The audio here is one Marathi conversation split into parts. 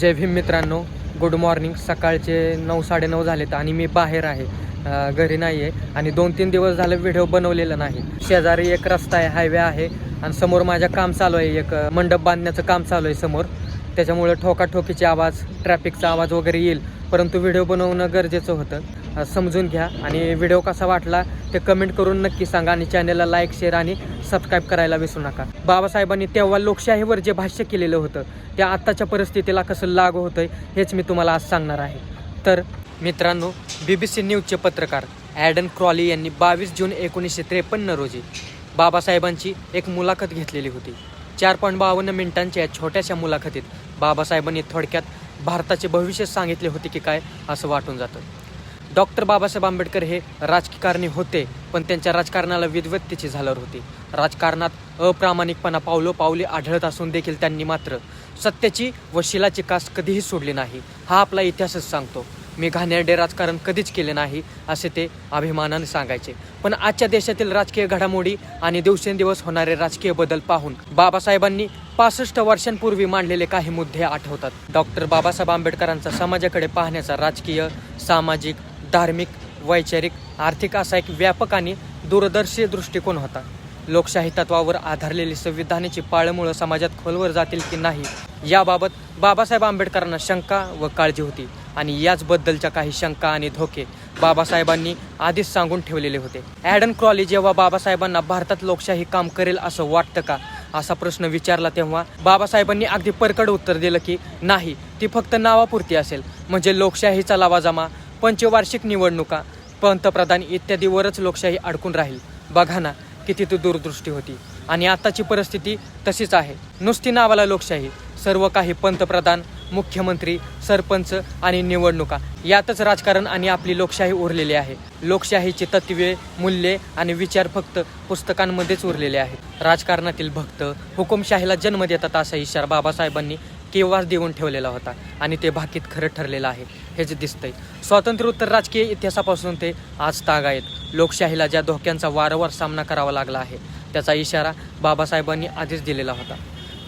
जय भीम मित्रांनो गुड मॉर्निंग सकाळचे नऊ साडेनऊ झालेत आणि मी बाहेर आहे. घरी नाही आहे आणि दोन तीन दिवस झालं व्हिडिओ बनवलेला नाही. शेजारी एक रस्ता आहे हायवे आहे आणि समोर माझ्या काम चालू आहे. एक मंडप बांधण्याचं काम चालू आहे समोर. त्याच्यामुळे ठोकाठोकीचे आवाज ट्रॅफिकचा आवाज वगैरे येईल. परंतु व्हिडिओ बनवणं गरजेचं होतं. समजून घ्या. आणि व्हिडिओ कसा वाटला ते कमेंट करून नक्की सांगा आणि चॅनलला लाईक शेअर आणि सबस्क्राईब करायला विसरू नका. बाबासाहेबांनी तेव्हा लोकशाहीवर जे भाष्य केलेलं होतं त्या आत्ताच्या परिस्थितीला कसं लागू होतं हेच मी तुम्हाला आज सांगणार आहे. तर मित्रांनो बी बी सी न्यूजचे पत्रकार ॲडन क्रॉली यांनी बावीस जून एकोणीसशे त्रेपन्न रोजी बाबासाहेबांची एक मुलाखत घेतलेली होती. चार पॉईंट बावन्न मिनिटांच्या या छोट्याशा मुलाखतीत बाबासाहेबांनी थोडक्यात भारताचे भविष्य सांगितले होते की काय असं वाटून जातं. डॉक्टर बाबासाहेब आंबेडकर हे राजकारणी होते पण त्यांच्या राजकारणाला विद्वत्तेची झालर होती. राजकारणात अप्रामाणिकपणा पावलो पावले आढळत असून देखील त्यांनी मात्र सत्याची व शिलाची कास कधीही सोडली नाही हा आपला इतिहासच सांगतो. मी घाणेरडे राजकारण कधीच केले नाही असे ते अभिमानाने सांगायचे. पण आजच्या देशातील राजकीय घडामोडी आणि दिवसेंदिवस होणारे राजकीय बदल पाहून बाबासाहेबांनी पासष्ट वर्षांपूर्वी मांडलेले काही मुद्दे आठवतात. डॉक्टर बाबासाहेब आंबेडकरांचा समाजाकडे पाहण्याचा राजकीय सामाजिक धार्मिक वैचारिक आर्थिक असा एक व्यापक आणि दूरदर्शी दृष्टिकोन होता. लोकशाही तत्वावर आधारलेली संविधानाची पाळमुळं समाजात खोलवर जातील की नाही याबाबत बाबासाहेब आंबेडकरांना शंका व काळजी होती आणि याचबद्दलच्या काही शंका आणि धोके बाबासाहेबांनी आधीच सांगून ठेवलेले होते. ॲडन क्रॉली जेव्हा बाबासाहेबांना भारतात लोकशाही काम करेल असं वाटतं का? असा प्रश्न विचारला तेव्हा बाबासाहेबांनी अगदी परकड उत्तर दिलं की नाही ती फक्त नावापुरती असेल. म्हणजे लोकशाहीचा लावाजमा पंचवार्षिक निवडणुका. पंतप्रधान इत्यादीवरच लोकशाही अडकून राहील. बघा ना किती ती दूरदृष्टी होती. आणि आताची परिस्थिती तशीच आहे. नुसती नावाला लोकशाही सर्व काही पंतप्रधान मुख्यमंत्री सरपंच आणि निवडणुका. यातच राजकारण आणि आपली लोकशाही उरलेली आहे. लोकशाहीची तत्वे मूल्ये आणि विचार फक्त पुस्तकांमध्येच उरलेले आहेत. राजकारणातील भक्त हुकुमशाहीला जन्म देतात असा इशारा बाबासाहेबांनी केव्हाच देऊन ठेवलेला होता. आणि ते भाकीत खरं ठरलेलं आहे. हेच दिसतंय. स्वातंत्र्योत्तर राजकीय इतिहासापासून ते आज ताग आहेत. लोकशाहीला ज्या धोक्यांचा वारंवार सामना करावा लागला आहे त्याचा इशारा बाबासाहेबांनी आधीच दिलेला होता.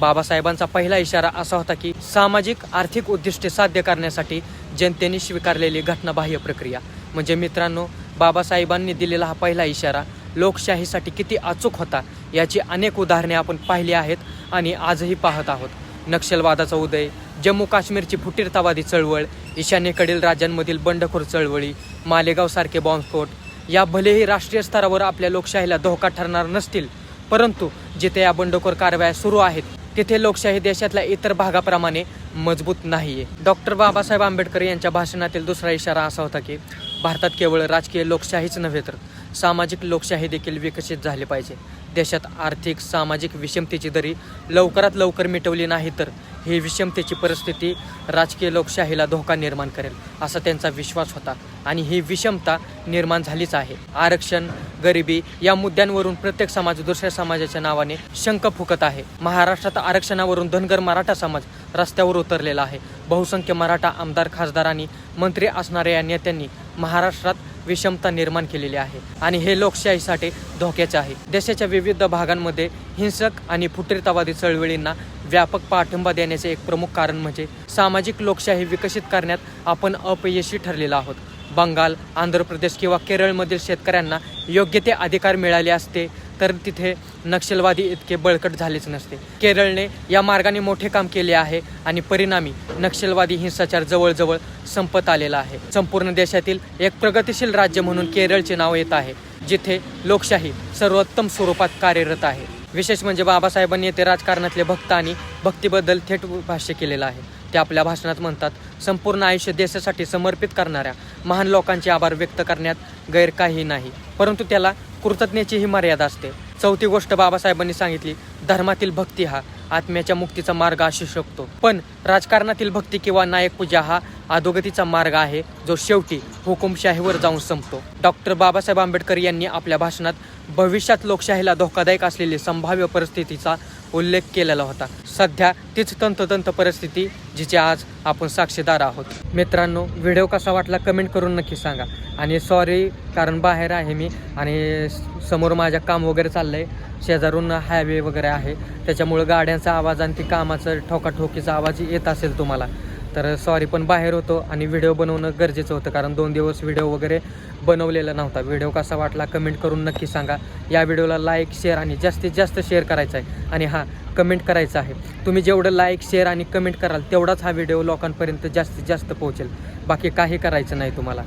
बाबासाहेबांचा पहिला इशारा असा होता की सामाजिक आर्थिक उद्दिष्टे साध्य करण्यासाठी जनतेने स्वीकारलेली घटनाबाह्य प्रक्रिया. म्हणजे मित्रांनो बाबासाहेबांनी दिलेला हा पहिला इशारा लोकशाहीसाठी किती अचूक होता याची अनेक उदाहरणे आपण पाहिली आहेत आणि आजही पाहत आहोत. नक्षलवादाचा उदय जम्मू काश्मीरची फुटीरतावादी चळवळ ईशान्येकडील राज्यांमधील बंडखोर चळवळी मालेगावसारखे बॉम्बस्फोट या भलेही राष्ट्रीय स्तरावर आपल्या लोकशाहीला धोका ठरणार नसतील परंतु जिथे या बंडखोर कारवाया सुरू आहेत तिथे लोकशाही देशातल्या इतर भागाप्रमाणे मजबूत नाहीये. डॉक्टर बाबासाहेब आंबेडकर यांच्या भाषणातील दुसरा इशारा असा होता की भारतात केवळ राजकीय लोकशाहीच नव्हे तर सामाजिक लोकशाही देखील विकसित झाली पाहिजे. देशात आर्थिक सामाजिक विषमतेची दरी लवकरात लवकर मिटवली नाही तर ही विषमतेची परिस्थिती राजकीय लोकशाहीला धोका निर्माण करेल असा त्यांचा विश्वास होता. आणि ही विषमता निर्माण झालीच आहे. आरक्षण गरिबी या मुद्द्यांवरून प्रत्येक समाज दुसऱ्या समाजाच्या नावाने शंख फुकत आहे. महाराष्ट्रात आरक्षणावरून धनगर मराठा समाज रस्त्यावर उतरलेला आहे. बहुसंख्य मराठा आमदार खासदार आणि मंत्री असणाऱ्या या नेत्यांनी महाराष्ट्रात विषमता निर्माण केलेली आहे. आणि हे लोकशाहीसाठी धोक्याचे आहे. देशाच्या विविध भागांमध्ये हिंसक आणि फुटीरतावादी चळवळींना व्यापक पाठिंबा देण्याचे एक प्रमुख कारण म्हणजे सामाजिक लोकशाही विकसित करण्यात आपण अपयशी ठरलेलो आहोत. बंगाल आंध्र प्रदेश किंवा केरळमधील शेतकऱ्यांना योग्य ते अधिकार मिळाले असते तर तिथे नक्षलवादी इतके बळकट झालेच नसते. केरळने या मार्गाने मोठे काम केले आहे आणि परिणामी नक्षलवादी हिंसाचार जवळजवळ संपत आलेला आहे. संपूर्ण देशातील एक प्रगतिशील राज्य म्हणून केरळचे नाव येत आहे जिथे लोकशाही सर्वोत्तम स्वरूपात कार्यरत आहे. विशेष म्हणजे बाबासाहेबांनी येथे राजकारणातले भक्त आणि भक्तीबद्दल थेट भाष्य केलेलं आहे. ते आपल्या भाषणात म्हणतात संपूर्ण आयुष्य देशासाठी समर्पित करणाऱ्या महान लोकांचे आभार व्यक्त करण्यात गैर काही नाही परंतु त्याला कृतज्ञतेचीही मर्यादा असते. चौथी गोष्ट बाबासाहेबांनी सांगितली धर्मातील भक्ती हा आत्म्याच्या मुक्तीचा मार्ग असू शकतो. पण राजकारणातील भक्ती किंवा नायक पूजा हा अधोगतीचा मार्ग आहे जो शेवटी हुकुमशाहीवर जाऊन संपतो. डॉक्टर बाबासाहेब आंबेडकर यांनी आपल्या भाषणात भविष्यात लोकशाहीला धोकादायक असलेली संभाव्य परिस्थितीचा उल्लेख केलेला होता. सध्या तीच तंतोतंत परिस्थिती जिचे आज आपण साक्षीदार आहोत. मित्रांनो व्हिडिओ कसा वाटला कमेंट करून नक्की सांगा. आणि सॉरी कारण बाहेर आहे मी आणि समोर माझ्या काम वगैरे चाललंय. शेजारून हायवे वगैरे आहे. त्याच्यामुळं गाड्यांचा आवाज आणि ती कामाचं ठोकाठोकीचा आवाज येत असेल तुम्हाला. तर सॉरी पण बाहेर होतो आणि व्हिडिओ बनवणं गरजेचं होतं. कारण दोन दिवस व्हिडिओ वगैरे बनवलेला नव्हता. व्हिडिओ कसा वाटला कमेंट करून नक्की सांगा. या व्हिडिओला लाईक शेअर आणि जास्तीत जास्त शेअर करायचा आहे. आणि हा कमेंट करायचं आहे. तुम्ही जेवढं लाईक शेअर आणि कमेंट कराल तेवढाच हा व्हिडिओ लोकांपर्यंत जास्तीत जास्त पोहोचेल. बाकी काही करायचं नाही तुम्हाला.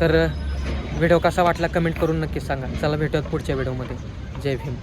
तर व्हिडिओ कसा वाटला कमेंट करून नक्की सांगा. चला भेटूयात पुढच्या व्हिडिओमध्ये जय भीम.